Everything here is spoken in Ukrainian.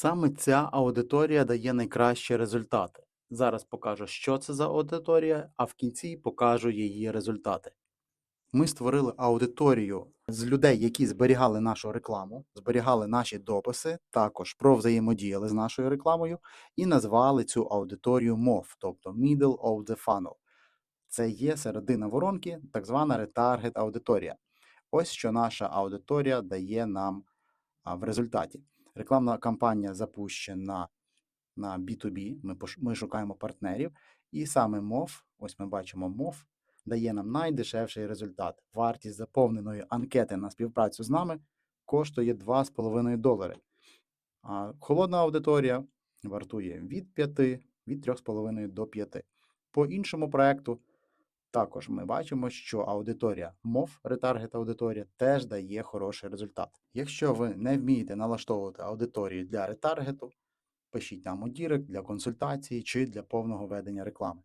Саме ця аудиторія дає найкращі результати. Зараз покажу, що це за аудиторія, а в кінці покажу її результати. Ми створили аудиторію з людей, які зберігали нашу рекламу, зберігали наші дописи, також провзаємодіяли з нашою рекламою і назвали цю аудиторію MOF, тобто Middle of the Funnel. Це є середина воронки, так звана ретаргет аудиторія. Ось що наша аудиторія дає нам в результаті. Рекламна кампанія запущена на B2B, ми, ми шукаємо партнерів, і саме MOV, ось ми бачимо MOV, дає нам найдешевший результат. Вартість заповненої анкети на співпрацю з нами коштує 2,5 долари. А холодна аудиторія вартує від 5, від 3,5 до 5. По іншому проекту також ми бачимо, що аудиторія мов ретаргет аудиторія, теж дає хороший результат. Якщо ви не вмієте налаштовувати аудиторію для ретаргету, пишіть нам у Дірект для консультації чи для повного ведення реклами.